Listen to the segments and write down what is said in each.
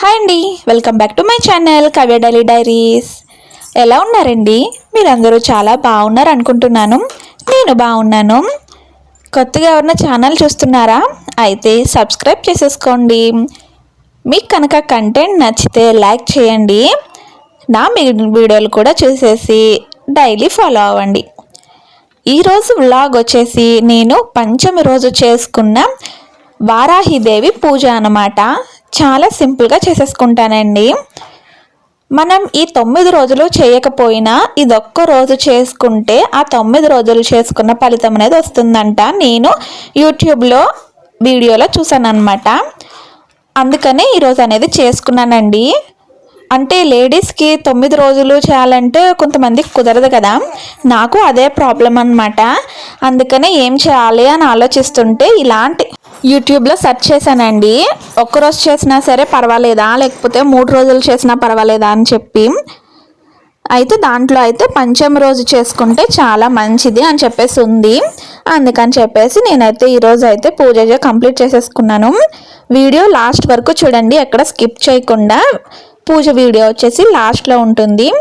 Hi అండి. Welcome back to my channel Kavya daily diaries ఎలా ఉన్నారండి? మీరందరూ చాలా బాగున్నారు అనుకుంటున్నాను. నేను బాగున్నాను. కొత్తగా ఎవరైనా ఛానల్ చూస్తున్నారా? అయితే సబ్స్క్రైబ్ చేసేసుకోండి. మీకు కనుక కంటెంట్ నచ్చితే లైక్ చేయండి. నా మీ వీడియోలు కూడా చూసేసి డైలీ ఫాలో అవ్వండి. ఈరోజు వ్లాగ్ వచ్చేసి నేను పంచమి రోజు చేసుకున్న వారాహిదేవి పూజ అన్నమాట. చాలా సింపుల్గా చేసేసుకుంటానండి. మనం ఈ తొమ్మిది రోజులు చేయకపోయినా ఇదొక్క రోజు చేసుకుంటే ఆ తొమ్మిది రోజులు చేసుకున్న ఫలితం అనేది వస్తుందంట. నేను యూట్యూబ్లో వీడియోలో చూసానమాట అనమాట అందుకనే ఈరోజు అనేది చేసుకున్నానండి. అంటే లేడీస్కి తొమ్మిది రోజులు చేయాలంటే కొంతమందికి కుదరదు కదా. నాకు అదే ప్రాబ్లం అనమాట అందుకనే ఏం చేయాలి అని ఆలోచిస్తుంటే ఇలాంటి యూట్యూబ్లో సెర్చ్ చేశానండి. ఒక్కరోజు చేసినా సరే పర్వాలేదా? లేకపోతే మూడు రోజులు చేసినా పర్వాలేదా అని చెప్పి. అయితే దాంట్లో అయితే పంచమ రోజు చేసుకుంటే చాలా మంచిది అని చెప్పేసి ఉంది. అందుకని చెప్పేసి నేనైతే ఈరోజు అయితే పూజ కంప్లీట్ చేసేసుకున్నాను. వీడియో లాస్ట్ వరకు చూడండి ఎక్కడ స్కిప్ చేయకుండా. పూజ వీడియో వచ్చేసి లాస్ట్లో ఉంటుంది.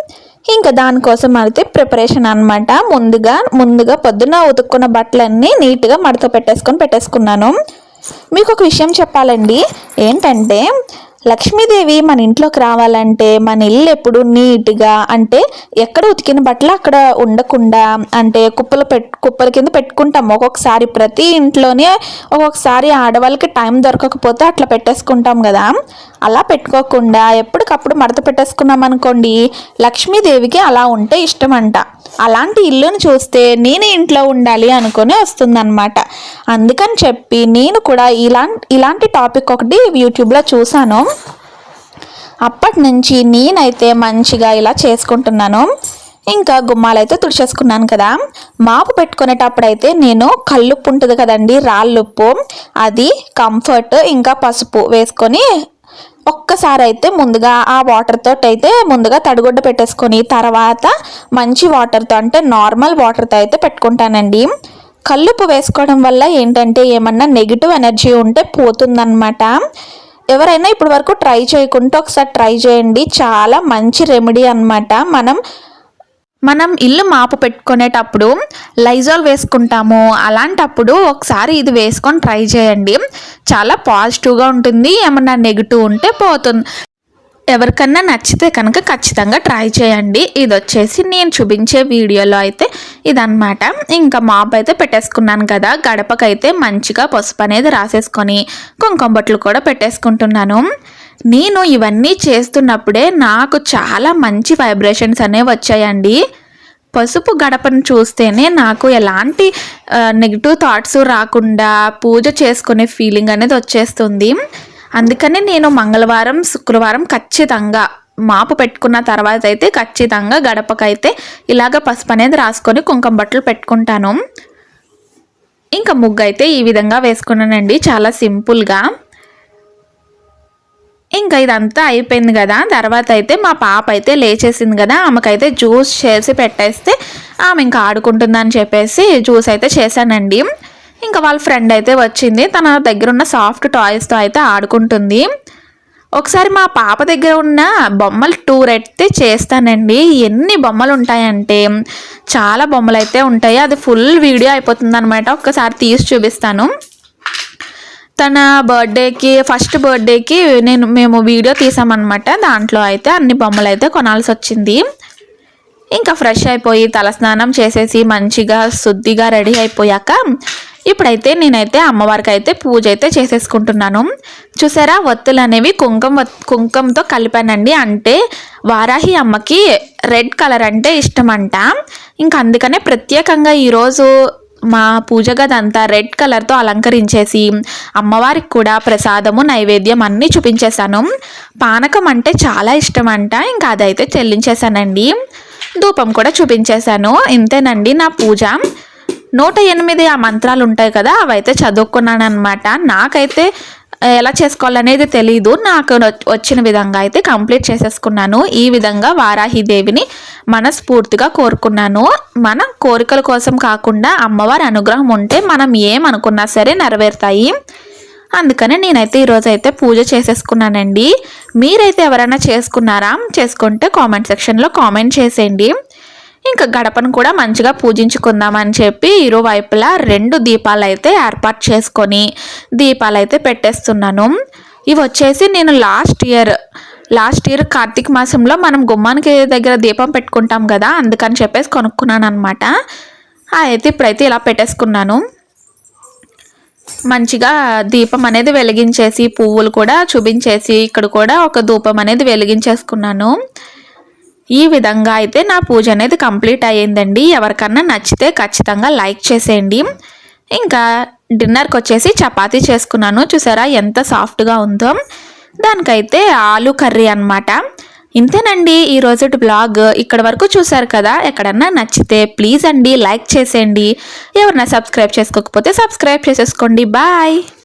ఇంకా దానికోసం అయితే ప్రిపరేషన్ అనమాట ముందుగా ముందుగా పొద్దున ఉతుక్కున్న బట్టలన్నీ నీట్గా మడత పెట్టేసుకొని పెట్టేసుకున్నాను. మీకు ఒక విషయం చెప్పాలండి. ఏంటంటే లక్ష్మీదేవి మన ఇంట్లోకి రావాలంటే మన ఇల్లు ఎప్పుడు నీట్గా అంటే ఎక్కడ ఉతికిన బట్టలు అక్కడ ఉండకుండా అంటే కుప్పలు పెట్ కుప్పల కింద పెట్టుకుంటాం ఒక్కొక్కసారి ప్రతి ఇంట్లోనే ఒక్కొక్కసారి ఆడవాళ్ళకి టైం దొరకకపోతే అట్లా పెట్టేసుకుంటాం కదా. అలా పెట్టుకోకుండా ఎప్పటికప్పుడు మడత పెట్టేసుకున్నాం అనుకోండి లక్ష్మీదేవికి అలా ఉంటే ఇష్టం అంట అలాంటి ఇల్లును చూస్తే నేను ఇంట్లో ఉండాలి అనుకుని వస్తుందన్నమాట. అందుకని చెప్పి నేను కూడా ఇలా ఇలాంటి టాపిక్ ఒకటి యూట్యూబ్లో చూశాను. అప్పటి నుంచి నేనైతే మంచిగా ఇలా చేసుకుంటున్నాను. ఇంకా గుమ్మాలైతే తుడిచేసుకున్నాను కదా. మాపు పెట్టుకునేటప్పుడైతే నేను కల్లుప్పు ఉంటుంది కదండి రాళ్ళుప్పు. అది కంఫర్ట్ ఇంకా పసుపు వేసుకొని ఒక్కసారి అయితే ముందుగా ఆ వాటర్ తోటి అయితే ముందుగా తడిగుడ్డ పెట్టేసుకొని తర్వాత మంచి వాటర్తో అంటే నార్మల్ వాటర్తో అయితే పెట్టుకుంటానండి. కల్లుపు వేసుకోవడం వల్ల ఏంటంటే ఏమన్నా నెగిటివ్ ఎనర్జీ ఉంటే పోతుందన్నమాట. ఎవరైనా ఇప్పటి వరకు ట్రై చేయకుంటే ఒకసారి ట్రై చేయండి. చాలా మంచి రెమెడీ అనమాట మనం మనం ఇల్లు మాపు పెట్టుకునేటప్పుడు లైజాల్ వేసుకుంటాము. అలాంటప్పుడు ఒకసారి ఇది వేసుకొని ట్రై చేయండి. చాలా పాజిటివ్గా ఉంటుంది. ఏమన్నా నెగిటివ్ ఉంటే పోతుంది. ఎవరికన్నా నచ్చితే కనుక ఖచ్చితంగా ట్రై చేయండి. ఇది వచ్చేసి నేను చూపించే వీడియోలో అయితే ఇదనమాట ఇంకా మాప్ అయితే పెట్టేసుకున్నాను కదా. గడపకైతే మంచిగా పసుపు అనేది రాసేసుకొని కుంకుమ బొట్లు కూడా పెట్టేసుకుంటున్నాను. నేను ఇవన్నీ చేస్తున్నప్పుడే నాకు చాలా మంచి వైబ్రేషన్స్ అనేవి వచ్చాయండి. పసుపు గడపను చూస్తేనే నాకు ఎలాంటి నెగిటివ్ థాట్స్ రాకుండా పూజ చేసుకునే ఫీలింగ్ అనేది వచ్చేస్తుంది. అందుకని నేను మంగళవారం శుక్రవారం ఖచ్చితంగా మాపు పెట్టుకున్న తర్వాత అయితే ఖచ్చితంగా గడపకైతే ఇలాగ పసుపు అనేది రాసుకొని కుంకుమ బట్టలు పెట్టుకుంటాను. ఇంకా ముగ్గు అయితే ఈ విధంగా వేసుకున్నానండి. చాలా సింపుల్గా ఇంకా ఇదంతా అయిపోయింది కదా. తర్వాత అయితే మా పాప అయితే లేచేసింది కదా. ఆమెకైతే జ్యూస్ చేసి పెట్టేస్తే ఆమె ఇంకా ఆడుకుంటుందని చెప్పేసి జ్యూస్ అయితే చేశానండి. ఇంకా వాళ్ళ ఫ్రెండ్ అయితే వచ్చింది. తన దగ్గర ఉన్న సాఫ్ట్ టాయ్స్తో అయితే ఆడుకుంటుంది. ఒకసారి మా పాప దగ్గర ఉన్న బొమ్మలు టూర్ అయితే చేస్తానండి. ఎన్ని బొమ్మలు ఉంటాయంటే చాలా బొమ్మలు అయితే ఉంటాయి. అది ఫుల్ వీడియో అయిపోతుంది అనమాట ఒక్కసారి తీసి చూపిస్తాను. తన బర్త్డేకి ఫస్ట్ బర్త్డేకి నేను మేము వీడియో తీసామన్నమాట. దాంట్లో అయితే అన్ని బొమ్మలు అయితే కొనాల్సి వచ్చింది ఇంకా ఫ్రెష్ అయిపోయి తలస్నానం చేసేసి మంచిగా శుద్ధిగా రెడీ అయిపోయాక ఇప్పుడైతే నేనైతే అమ్మవారికి అయితే పూజ అయితే చేసేసుకుంటున్నాను. చూసారా? ఒత్తులు అనేవి కుంకుమ కుంకుమతో కలిపానండి. అంటే వారాహి అమ్మకి రెడ్ కలర్ అంటే ఇష్టం అంట ఇంకా అందుకనే ప్రత్యేకంగా ఈరోజు మా పూజ గదంతా రెడ్ కలర్తో అలంకరించేసి అమ్మవారికి కూడా ప్రసాదము నైవేద్యం అన్నీ చూపించేశాను. పానకం అంటే చాలా ఇష్టం అంట ఇంకా అదైతే చెల్లించేశానండి. ధూపం కూడా చూపించేశాను. ఇంతేనండి నా పూజ. నూట ఎనిమిది ఆ మంత్రాలు ఉంటాయి కదా అవైతే చదువుకున్నాను అనమాట నాకైతే ఎలా చేసుకోవాలనేది తెలీదు. నాకు వచ్చిన విధంగా అయితే కంప్లీట్ చేసేసుకున్నాను. ఈ విధంగా వారాహిదేవిని మనస్ఫూర్తిగా కోరుకున్నాను. మన కోరికల కోసం కాకుండా అమ్మవారి అనుగ్రహం ఉంటే మనం ఏమనుకున్నా సరే నెరవేరుతాయి. అందుకని నేనైతే ఈరోజు అయితే పూజ చేసేసుకున్నానండి. మీరైతే ఎవరైనా చేసుకున్నారా? చేసుకుంటే కామెంట్ సెక్షన్లో కామెంట్ చేసేయండి. ఇంకా గడపను కూడా మంచిగా పూజించుకుందామని చెప్పి ఇరువైపులా రెండు దీపాలు అయితే ఏర్పాటు చేసుకొని దీపాలు అయితే పెట్టేస్తున్నాను. ఇవి వచ్చేసి నేను last year last year Kartika మాసంలో మనం గుమ్మానికి దగ్గర దీపం పెట్టుకుంటాం కదా అందుకని చెప్పేసి కొనుక్కున్నాను అనమాట అయితే ఇప్పుడైతే ఇలా పెట్టేసుకున్నాను. మంచిగా దీపం అనేది వెలిగించేసి పువ్వులు కూడా చూపించేసి ఇక్కడ కూడా ఒక ధూపం అనేది వెలిగించేసుకున్నాను. ఈ విధంగా అయితే నా పూజ అనేది కంప్లీట్ అయ్యిందండి. ఎవరికన్నా నచ్చితే ఖచ్చితంగా లైక్ చేసేయండి. ఇంకా డిన్నర్కి వచ్చేసి చపాతీ చేసుకున్నాను. చూసారా ఎంత సాఫ్ట్గా ఉందో. దానికైతే ఆలు కర్రీ అనమాట ఇంతేనండి ఈ రోజు బ్లాగ్. ఇక్కడ వరకు చూసారు కదా. ఎక్కడన్నా నచ్చితే ప్లీజ్ అండి లైక్ చేసేయండి. ఎవరన్నా సబ్స్క్రైబ్ చేసుకోకపోతే సబ్స్క్రైబ్ చేసేసుకోండి. బాయ్.